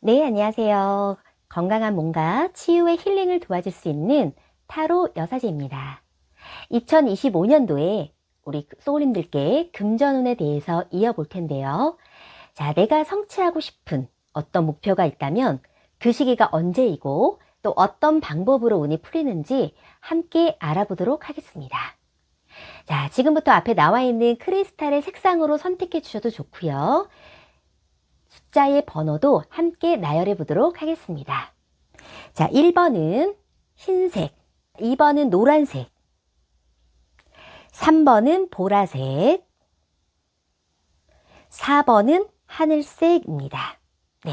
네, 안녕하세요. 건강한 몸과 치유의 힐링을 도와줄 수 있는 타로 여사제입니다. 2025년도에 우리 소울님들께 금전운에 대해서 이어볼 텐데요. 자, 내가 성취하고 싶은 어떤 목표가 있다면 그 시기가 언제이고 또 어떤 방법으로 운이 풀리는지 함께 알아보도록 하겠습니다. 자, 지금부터 앞에 나와 있는 크리스탈의 색상으로 선택해 주셔도 좋고요. 숫자의 번호도 함께 나열해 보도록 하겠습니다. 자, 1번은 흰색, 2번은 노란색, 3번은 보라색, 4번은 하늘색입니다. 네.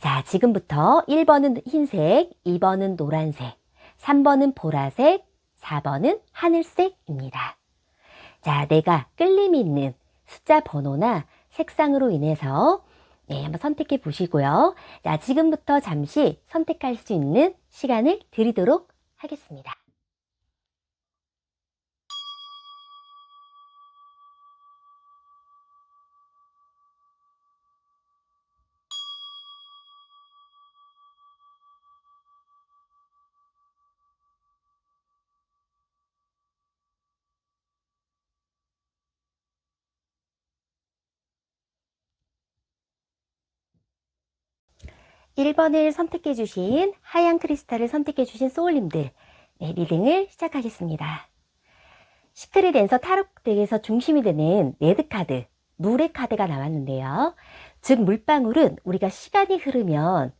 자, 지금부터 1번은 흰색, 2번은 노란색, 3번은 보라색, 4번은 하늘색입니다. 자, 내가 끌림이 있는 숫자 번호나 색상으로 인해서 네, 한번 선택해 보시고요. 자, 지금부터 잠시 선택할 수 있는 시간을 드리도록 하겠습니다. 일 번을 선택해 주신 하얀 크리스탈을 선택해 주신 소울님들 네, 리딩을 시작하겠습니다. 시크릿 앤서 타로 덱에서 중심이 되는 레드 카드, 물의 카드가 나왔는데요. 즉 물방울은 우리가 시간이 흐르면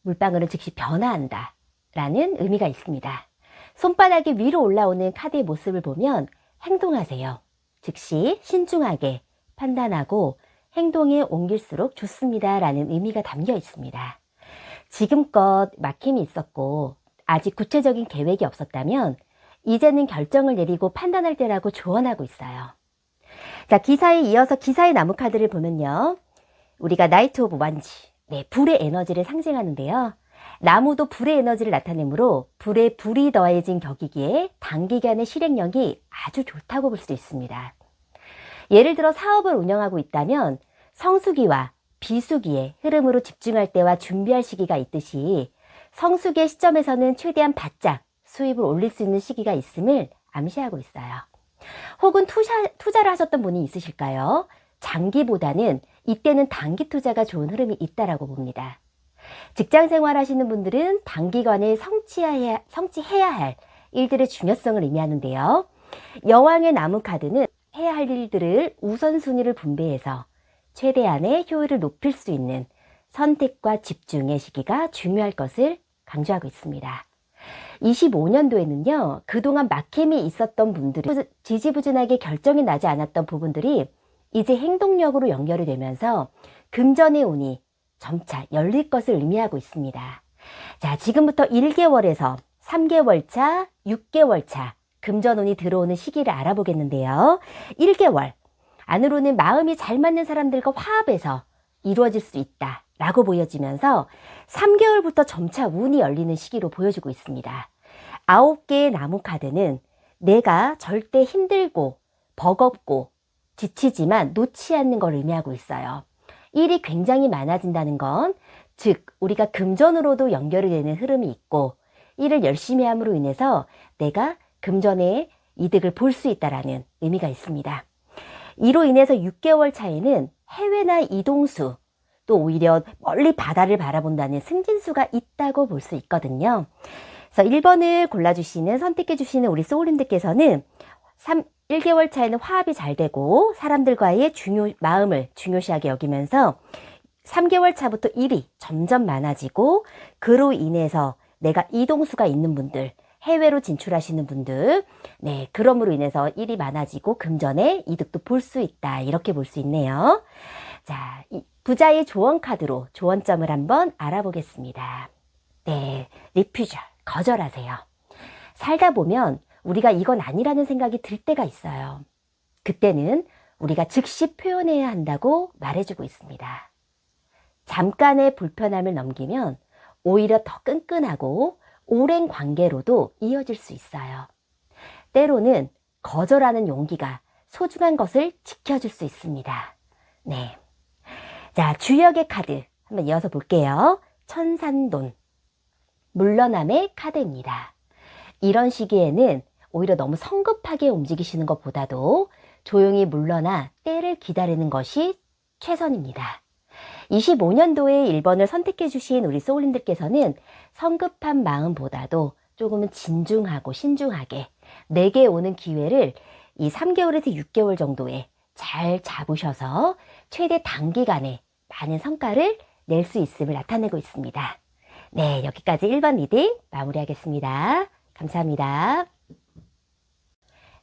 물방울은 즉시 변화한다 라는 의미가 있습니다. 손바닥이 위로 올라오는 카드의 모습을 보면 행동하세요. 즉시 신중하게 판단하고 행동에 옮길수록 좋습니다 라는 의미가 담겨 있습니다. 지금껏 막힘이 있었고 아직 구체적인 계획이 없었다면 이제는 결정을 내리고 판단할 때라고 조언하고 있어요. 자, 기사에 이어서 기사의 나무 카드를 보면요. 우리가 나이트 오브 완지, 네, 불의 에너지를 상징하는데요. 나무도 불의 에너지를 나타내므로 불에 불이 더해진 격이기에 단기간의 실행력이 아주 좋다고 볼 수 있습니다. 예를 들어 사업을 운영하고 있다면 성수기와 비수기의 흐름으로 집중할 때와 준비할 시기가 있듯이 성수기의 시점에서는 최대한 바짝 수입을 올릴 수 있는 시기가 있음을 암시하고 있어요. 혹은 투자, 투자를 하셨던 분이 있으실까요? 장기보다는 이때는 단기 투자가 좋은 흐름이 있다라고 봅니다. 직장 생활 하시는 분들은 단기간에 성취해야, 성취해야 할 일들의 중요성을 의미하는데요. 여왕의 나무 카드는 해야 할 일들을 우선순위를 분배해서 최대한의 효율을 높일 수 있는 선택과 집중의 시기가 중요할 것을 강조하고 있습니다. 25년도에는요, 그동안 막힘이 있었던 분들이 지지부진하게 결정이 나지 않았던 부분들이 이제 행동력으로 연결이 되면서 금전의 운이 점차 열릴 것을 의미하고 있습니다. 자, 지금부터 1개월에서 3개월 차, 6개월 차 금전운이 들어오는 시기를 알아보겠는데요. 1개월 안으로는 마음이 잘 맞는 사람들과 화합해서 이루어질 수 있다 라고 보여지면서 3개월부터 점차 운이 열리는 시기로 보여주고 있습니다. 9개의 나무 카드는 내가 절대 힘들고 버겁고 지치지만 놓지 않는 걸 의미하고 있어요. 일이 굉장히 많아진다는 건, 즉, 우리가 금전으로도 연결이 되는 흐름이 있고, 일을 열심히 함으로 인해서 내가 금전의 이득을 볼 수 있다라는 의미가 있습니다. 이로 인해서 6개월 차에는 해외나 이동수, 또 오히려 멀리 바다를 바라본다는 승진수가 있다고 볼 수 있거든요. 그래서 1번을 골라주시는, 선택해주시는 우리 소울님들께서는 3, 1개월 차에는 화합이 잘 되고 사람들과의 중요, 마음을 중요시하게 여기면서 3개월 차부터 일이 점점 많아지고 그로 인해서 내가 이동수가 있는 분들, 해외로 진출하시는 분들, 네, 그럼으로 인해서 일이 많아지고 금전의 이득도 볼 수 있다. 이렇게 볼 수 있네요. 자, 부자의 조언 카드로 조언점을 한번 알아보겠습니다. 네, 리퓨저, 거절하세요. 살다 보면 우리가 이건 아니라는 생각이 들 때가 있어요. 그때는 우리가 즉시 표현해야 한다고 말해주고 있습니다. 잠깐의 불편함을 넘기면 오히려 더 끈끈하고 오랜 관계로도 이어질 수 있어요. 때로는 거절하는 용기가 소중한 것을 지켜줄 수 있습니다. 네. 자, 주역의 카드 한번 이어서 볼게요. 천산돈. 물러남의 카드입니다. 이런 시기에는 오히려 너무 성급하게 움직이시는 것보다도 조용히 물러나 때를 기다리는 것이 최선입니다. 25년도에 1번을 선택해 주신 우리 소울님들께서는 성급한 마음보다도 조금은 진중하고 신중하게 내게 오는 기회를 이 3개월에서 6개월 정도에 잘 잡으셔서 최대 단기간에 많은 성과를 낼 수 있음을 나타내고 있습니다. 네, 여기까지 1번 리딩 마무리하겠습니다. 감사합니다.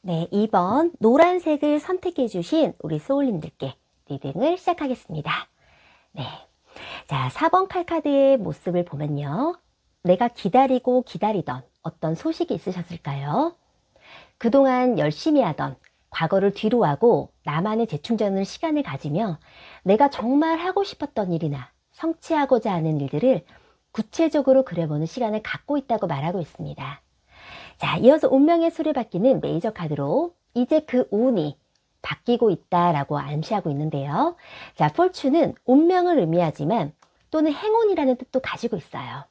네, 2번 노란색을 선택해 주신 우리 소울님들께 리딩을 시작하겠습니다. 네. 자, 4번 칼카드의 모습을 보면요. 내가 기다리고 기다리던 어떤 소식이 있으셨을까요? 그동안 열심히 하던 과거를 뒤로 하고 나만의 재충전을 시간을 가지며 내가 정말 하고 싶었던 일이나 성취하고자 하는 일들을 구체적으로 그려보는 시간을 갖고 있다고 말하고 있습니다. 자, 이어서 운명의 수를 바뀌는 메이저 카드로 이제 그 운이 바뀌고 있다라고 암시하고 있는데요. 자, 폴추는 운명을 의미하지만 또는 행운이라는 뜻도 가지고 있어요.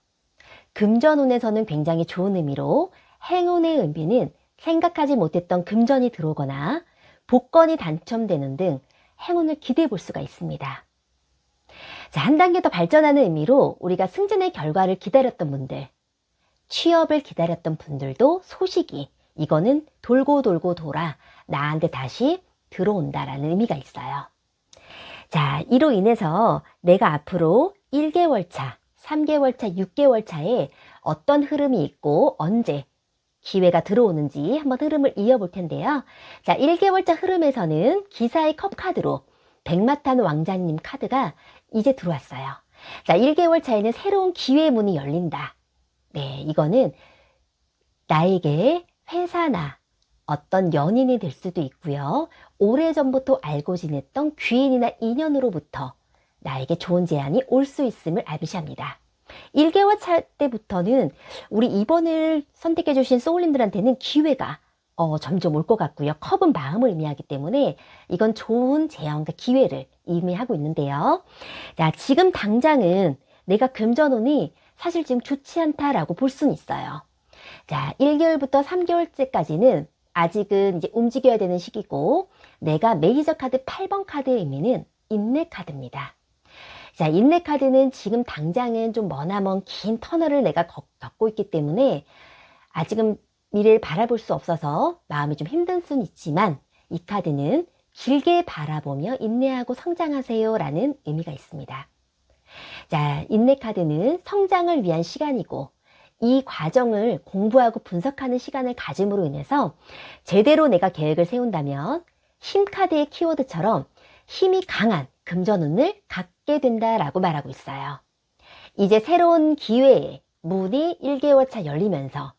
금전운에서는 굉장히 좋은 의미로 행운의 의미는 생각하지 못했던 금전이 들어오거나 복권이 당첨되는 등 행운을 기대해 볼 수가 있습니다. 자, 한 단계 더 발전하는 의미로 우리가 승진의 결과를 기다렸던 분들, 취업을 기다렸던 분들도 소식이 이거는 돌고 돌고 돌아 나한테 다시 들어온다라는 의미가 있어요. 자, 이로 인해서 내가 앞으로 1개월 차, 3개월 차, 6개월 차에 어떤 흐름이 있고 언제 기회가 들어오는지 한번 흐름을 이어볼 텐데요. 자, 1개월 차 흐름에서는 기사의 컵 카드로 백마탄 왕자님 카드가 이제 들어왔어요. 자, 1개월 차에는 새로운 기회의 문이 열린다. 네, 이거는 나에게 회사나 어떤 연인이 될 수도 있고요. 오래전부터 알고 지냈던 귀인이나 인연으로부터 나에게 좋은 제안이 올 수 있음을 암시합니다. 1개월 차 때부터는 우리 2번을 선택해 주신 소울님들한테는 기회가 어, 점점 올 것 같고요. 컵은 마음을 의미하기 때문에 이건 좋은 제안과 기회를 의미하고 있는데요. 자, 지금 당장은 내가 금전운이 사실 지금 좋지 않다라고 볼 수는 있어요. 자, 1개월부터 3개월째까지는 아직은 이제 움직여야 되는 시기고 내가 메이저 카드 8번 카드의 의미는 인내 카드입니다. 자, 인내 카드는 지금 당장은 좀 머나먼 긴 터널을 내가 겪고 있기 때문에 아직은 미래를 바라볼 수 없어서 마음이 좀 힘든 수는 있지만 이 카드는 길게 바라보며 인내하고 성장하세요 라는 의미가 있습니다. 자, 인내 카드는 성장을 위한 시간이고 이 과정을 공부하고 분석하는 시간을 가짐으로 인해서 제대로 내가 계획을 세운다면 힘 카드의 키워드처럼 힘이 강한 금전운을 갖게 된다라고 말하고 있어요. 이제 새로운 기회에 문이 1개월 차 열리면서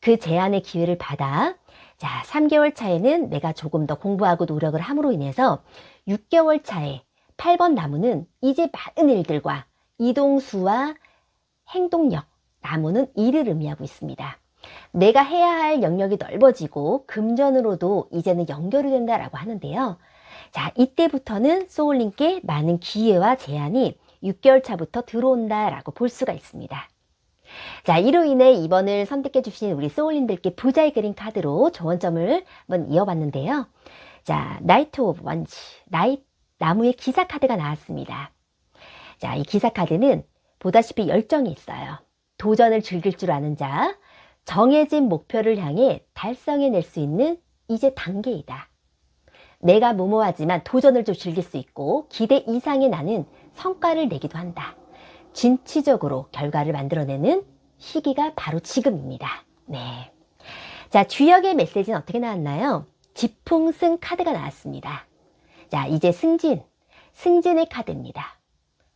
그 제안의 기회를 받아 자, 3개월 차에는 내가 조금 더 공부하고 노력을 함으로 인해서 6개월 차에 8번 나무는 이제 많은 일들과 이동수와 행동력, 나무는 일을 의미하고 있습니다. 내가 해야 할 영역이 넓어지고 금전으로도 이제는 연결이 된다라고 하는데요. 자, 이때부터는 소울님께 많은 기회와 제안이 6개월 차부터 들어온다라고 볼 수가 있습니다. 자, 이로 인해 2번을 선택해 주신 우리 소울님들께 부자의 그림 카드로 조언점을 한번 이어봤는데요. 자, 나이트 오브 원치, 나이, 나무의 기사 카드가 나왔습니다. 자, 이 기사 카드는 보다시피 열정이 있어요. 도전을 즐길 줄 아는 자, 정해진 목표를 향해 달성해낼 수 있는 이제 단계이다. 내가 무모하지만 도전을 좀 즐길 수 있고 기대 이상의 나는 성과를 내기도 한다. 진취적으로 결과를 만들어내는 시기가 바로 지금입니다. 네. 자, 주역의 메시지는 어떻게 나왔나요? 지풍승 카드가 나왔습니다. 자, 이제 승진, 승진의 카드입니다.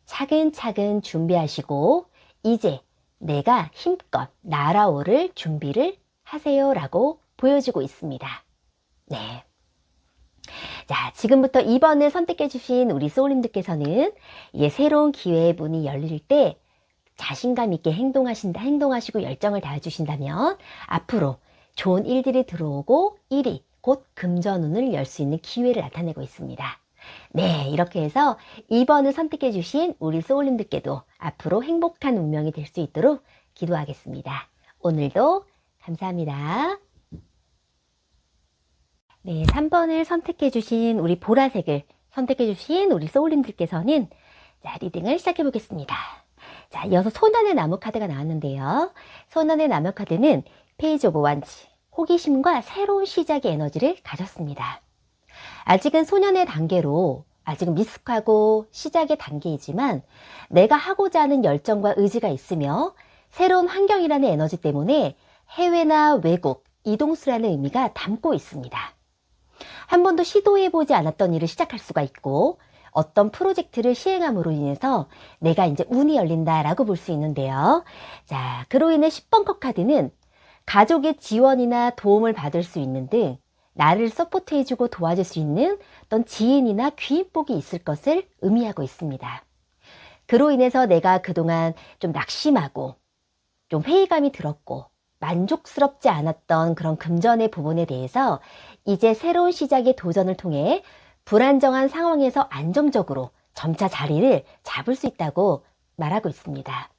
차근차근 준비하시고 이제 내가 힘껏 날아오를 준비를 하세요 라고 보여주고 있습니다. 네. 자, 지금부터 2번을 선택해 주신 우리 소울님들께서는 이제 새로운 기회의 문이 열릴 때 자신감 있게 행동하신다, 행동하시고 열정을 다해 주신다면 앞으로 좋은 일들이 들어오고 일이 곧 금전운을 열 수 있는 기회를 나타내고 있습니다. 네, 이렇게 해서 2번을 선택해 주신 우리 소울님들께도 앞으로 행복한 운명이 될 수 있도록 기도하겠습니다. 오늘도 감사합니다. 네, 3번을 선택해 주신 우리 보라색을 선택해 주신 우리 소울님들께서는 자, 리딩을 시작해 보겠습니다. 자, 이어서 소년의 나무 카드가 나왔는데요. 소년의 나무 카드는 페이지 오브 완치, 호기심과 새로운 시작의 에너지를 가졌습니다. 아직은 소년의 단계로 아직은 미숙하고 시작의 단계이지만 내가 하고자 하는 열정과 의지가 있으며 새로운 환경이라는 에너지 때문에 해외나 외국, 이동수라는 의미가 담고 있습니다. 한 번도 시도해보지 않았던 일을 시작할 수가 있고 어떤 프로젝트를 시행함으로 인해서 내가 이제 운이 열린다라고 볼 수 있는데요. 자, 그로 인해 10번 컷 카드는 가족의 지원이나 도움을 받을 수 있는 등 나를 서포트해주고 도와줄 수 있는 어떤 지인이나 귀인복이 있을 것을 의미하고 있습니다. 그로 인해서 내가 그동안 좀 낙심하고 좀 회의감이 들었고 만족스럽지 않았던 그런 금전의 부분에 대해서 이제 새로운 시작의 도전을 통해 불안정한 상황에서 안정적으로 점차 자리를 잡을 수 있다고 말하고 있습니다.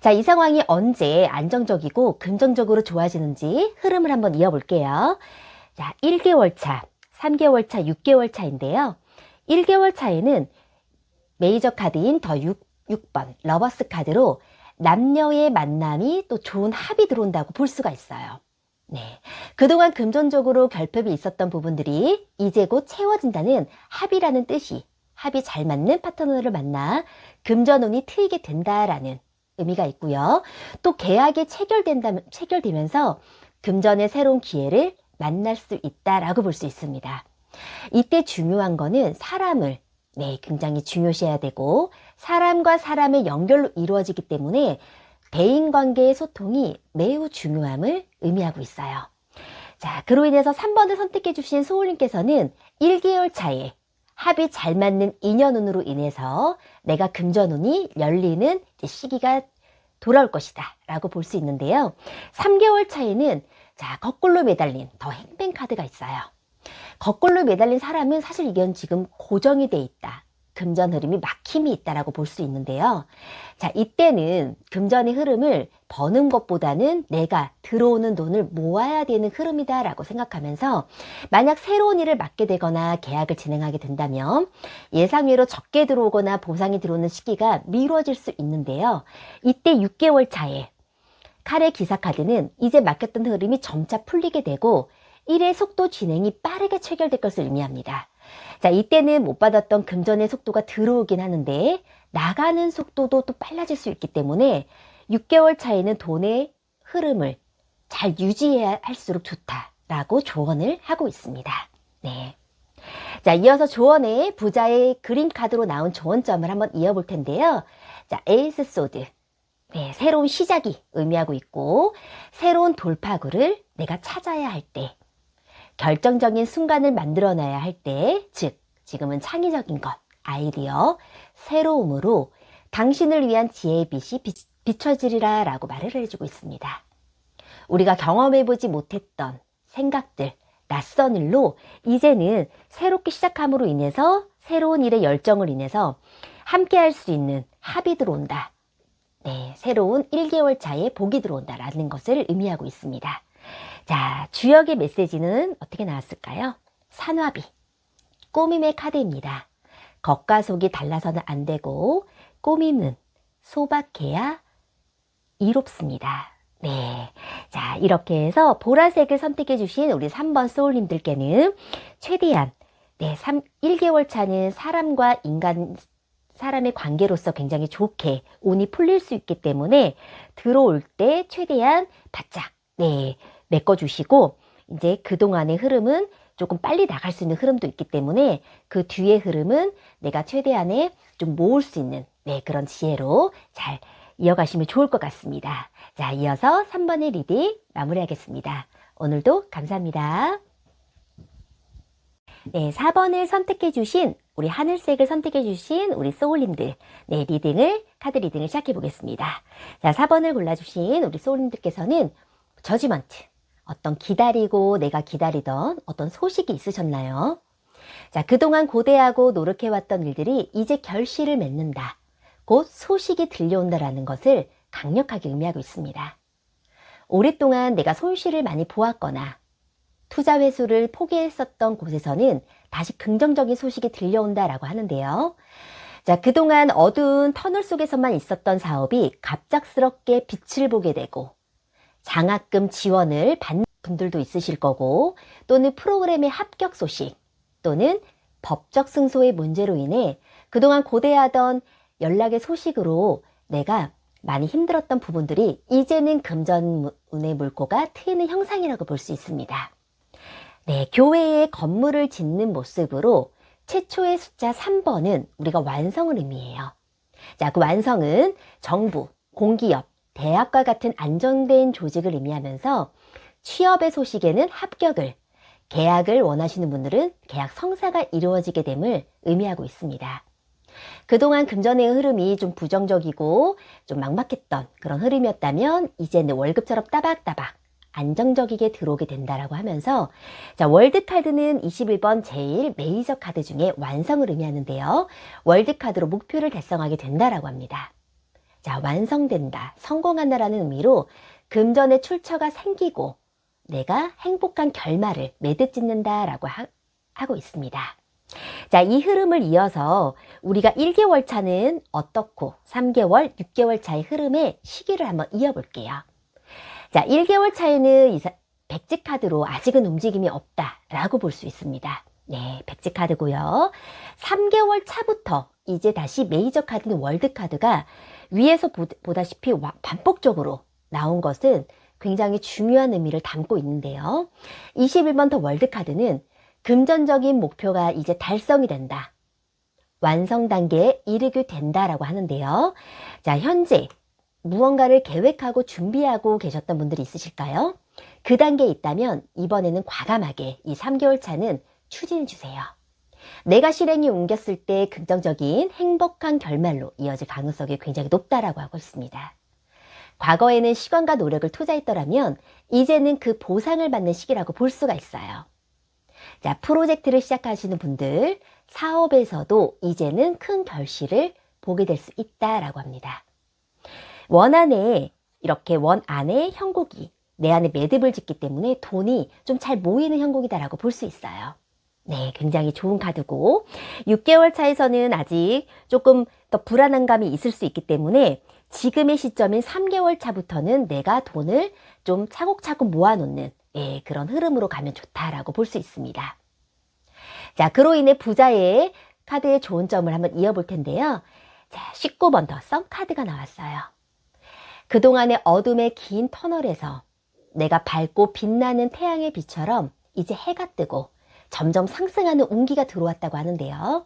자, 이 상황이 언제 안정적이고 긍정적으로 좋아지는지 흐름을 한번 이어볼게요. 자, 1개월 차, 3개월 차, 6개월 차인데요. 1개월 차에는 메이저 카드인 더 6, 6번 러버스 카드로 남녀의 만남이 또 좋은 합이 들어온다고 볼 수가 있어요. 네. 그동안 금전적으로 결핍이 있었던 부분들이 이제 곧 채워진다는 합이라는 뜻이 합이 잘 맞는 파트너를 만나 금전운이 트이게 된다라는 의미가 있고요. 또 계약이 체결된다, 체결되면서 금전의 새로운 기회를 만날 수 있다라고 볼 수 있습니다. 이때 중요한 거는 사람을 네, 굉장히 중요시해야 되고 사람과 사람의 연결로 이루어지기 때문에 대인 관계의 소통이 매우 중요함을 의미하고 있어요. 자, 그로 인해서 3번을 선택해 주신 소울님께서는 1개월 차에 합이 잘 맞는 인연운으로 인해서 내가 금전운이 열리는 시기가 돌아올 것이다 라고 볼 수 있는데요. 3개월 차에는 자, 거꾸로 매달린 더 행뱅 카드가 있어요. 거꾸로 매달린 사람은 사실 이건 지금 고정이 돼 있다. 금전 흐름이 막힘이 있다라고 볼 수 있는데요. 자, 이때는 금전의 흐름을 버는 것보다는 내가 들어오는 돈을 모아야 되는 흐름이다라고 생각하면서 만약 새로운 일을 맡게 되거나 계약을 진행하게 된다면 예상외로 적게 들어오거나 보상이 들어오는 시기가 미뤄질 수 있는데요. 이때 6개월 차에 칼의 기사 카드는 이제 맡겼던 흐름이 점차 풀리게 되고 일의 속도 진행이 빠르게 체결될 것을 의미합니다. 자, 이때는 못 받았던 금전의 속도가 들어오긴 하는데 나가는 속도도 또 빨라질 수 있기 때문에 6개월 차에는 돈의 흐름을 잘 유지해야 할수록 좋다라고 조언을 하고 있습니다. 네. 자, 이어서 조언의 부자의 그린 카드로 나온 조언점을 한번 이어볼 텐데요. 자, 에이스 소드. 네, 새로운 시작이 의미하고 있고, 새로운 돌파구를 내가 찾아야 할 때, 결정적인 순간을 만들어놔야 할 때, 즉, 지금은 창의적인 것, 아이디어, 새로움으로 당신을 위한 지혜의 빛이 비, 비춰지리라 라고 말을 해주고 있습니다. 우리가 경험해보지 못했던 생각들, 낯선 일로 이제는 새롭게 시작함으로 인해서 새로운 일의 열정을 인해서 함께 할 수 있는 합이 들어온다. 네, 새로운 1개월 차에 복이 들어온다라는 것을 의미하고 있습니다. 자, 주역의 메시지는 어떻게 나왔을까요? 산화비, 꼬밈의 카드입니다. 겉과 속이 달라서는 안 되고 꼬밈은 소박해야 이롭습니다. 네. 자, 이렇게 해서 보라색을 선택해 주신 우리 3번 소울님들께는 최대한 네, 3, 1개월 차는 사람과 인간 사람의 관계로서 굉장히 좋게 운이 풀릴 수 있기 때문에 들어올 때 최대한 바짝 네, 메꿔 주시고 이제 그동안의 흐름은 조금 빨리 나갈 수 있는 흐름도 있기 때문에 그 뒤의 흐름은 내가 최대한의 좀 모을 수 있는 네, 그런 지혜로 잘 이어가시면 좋을 것 같습니다. 자, 이어서 3번의 리딩 마무리하겠습니다. 오늘도 감사합니다. 네, 4번을 선택해 주신 우리 하늘색을 선택해 주신 우리 소울님들 네, 리딩을 카드 리딩을 시작해 보겠습니다. 자, 4번을 골라 주신 우리 소울님들께서는 저지먼트 어떤 기다리고 내가 기다리던 어떤 소식이 있으셨나요? 자, 그동안 고대하고 노력해왔던 일들이 이제 결실을 맺는다. 곧 소식이 들려온다라는 것을 강력하게 의미하고 있습니다. 오랫동안 내가 손실을 많이 보았거나 투자 회수를 포기했었던 곳에서는 다시 긍정적인 소식이 들려온다라고 하는데요. 자, 그동안 어두운 터널 속에서만 있었던 사업이 갑작스럽게 빛을 보게 되고 장학금 지원을 받는 분들도 있으실 거고 또는 프로그램의 합격 소식 또는 법적 승소의 문제로 인해 그동안 고대하던 연락의 소식으로 내가 많이 힘들었던 부분들이 이제는 금전운의 물꼬가 트이는 형상이라고 볼 수 있습니다. 네, 교회에 건물을 짓는 모습으로 최초의 숫자 3번은 우리가 완성을 의미해요. 자, 그 완성은 정부, 공기업, 대학과 같은 안정된 조직을 의미하면서 취업의 소식에는 합격을, 계약을 원하시는 분들은 계약 성사가 이루어지게 됨을 의미하고 있습니다. 그동안 금전의 흐름이 좀 부정적이고 좀 막막했던 그런 흐름이었다면 이제는 월급처럼 따박따박 안정적이게 들어오게 된다라고 하면서 자, 월드카드는 21번 제일 메이저 카드 중에 완성을 의미하는데요. 월드카드로 목표를 달성하게 된다라고 합니다. 자, 완성된다, 성공한다라는 의미로 금전의 출처가 생기고 내가 행복한 결말을 매듭 짓는다라고 하, 하고 있습니다. 자, 이 흐름을 이어서 우리가 1개월 차는 어떻고 3개월, 6개월 차의 흐름의 시기를 한번 이어볼게요. 자, 1개월 차에는 백지 카드로 아직은 움직임이 없다라고 볼 수 있습니다. 네, 백지 카드고요. 3개월 차부터 이제 다시 메이저 카드는 월드 카드가 위에서 보다시피 반복적으로 나온 것은 굉장히 중요한 의미를 담고 있는데요. 21번 더 월드 카드는 금전적인 목표가 이제 달성이 된다. 완성 단계에 이르게 된다라고 하는데요. 자, 현재 무언가를 계획하고 준비하고 계셨던 분들이 있으실까요? 그 단계에 있다면 이번에는 과감하게 이 3개월 차는 추진해 주세요. 내가 실행에 옮겼을 때 긍정적인 행복한 결말로 이어질 가능성이 굉장히 높다라고 하고 있습니다. 과거에는 시간과 노력을 투자했더라면 이제는 그 보상을 받는 시기라고 볼 수가 있어요. 자, 프로젝트를 시작하시는 분들, 사업에서도 이제는 큰 결실을 보게 될 수 있다라고 합니다. 원 안에 이렇게 원 안에 형국이 내 안에 매듭을 짓기 때문에 돈이 좀 잘 모이는 형국이다라고 볼 수 있어요. 네, 굉장히 좋은 카드고 6개월 차에서는 아직 조금 더 불안한 감이 있을 수 있기 때문에 지금의 시점인 3개월 차부터는 내가 돈을 좀 차곡차곡 모아놓는 예, 그런 흐름으로 가면 좋다라고 볼 수 있습니다. 자, 그로 인해 부자의 카드의 좋은 점을 한번 이어볼 텐데요. 자, 19번 더 썸 카드가 나왔어요. 그동안의 어둠의 긴 터널에서 내가 밝고 빛나는 태양의 빛처럼 이제 해가 뜨고 점점 상승하는 운기가 들어왔다고 하는데요.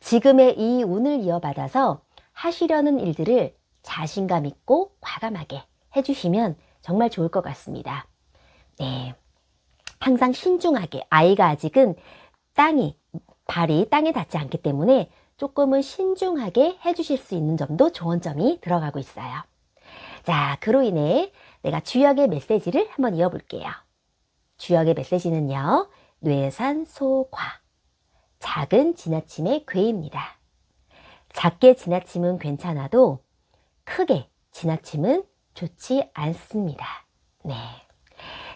지금의 이 운을 이어받아서 하시려는 일들을 자신감 있고 과감하게 해주시면 정말 좋을 것 같습니다. 네. 항상 신중하게 아이가 아직은 땅이 발이 땅에 닿지 않기 때문에 조금은 신중하게 해주실 수 있는 점도 좋은 점이 들어가고 있어요. 자, 그로 인해 내가 주역의 메시지를 한번 이어볼게요. 주역의 메시지는요, 뇌산소과 작은 지나침의 괴입니다. 작게 지나침은 괜찮아도 크게 지나침은 좋지 않습니다. 네.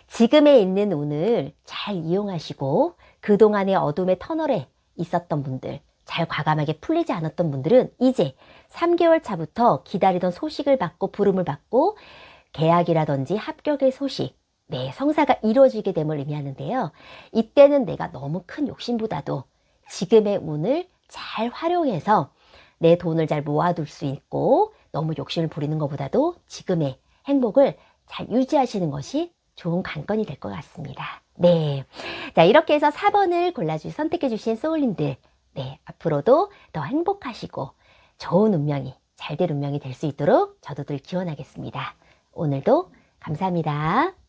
지금에 있는 운을 잘 이용하시고 그동안의 어둠의 터널에 있었던 분들, 잘 과감하게 풀리지 않았던 분들은 이제 3개월 차부터 기다리던 소식을 받고 부름을 받고 계약이라든지 합격의 소식, 네, 성사가 이루어지게 됨을 의미하는데요. 이때는 내가 너무 큰 욕심보다도 지금의 운을 잘 활용해서 내 돈을 잘 모아둘 수 있고 너무 욕심을 부리는 것보다도 지금의 행복을 잘 유지하시는 것이 좋은 관건이 될 것 같습니다. 네. 자, 이렇게 해서 4번을 골라주, 선택해주신 소울님들. 네. 앞으로도 더 행복하시고 좋은 운명이, 잘 될 운명이 될 수 있도록 저도 늘 기원하겠습니다. 오늘도 감사합니다.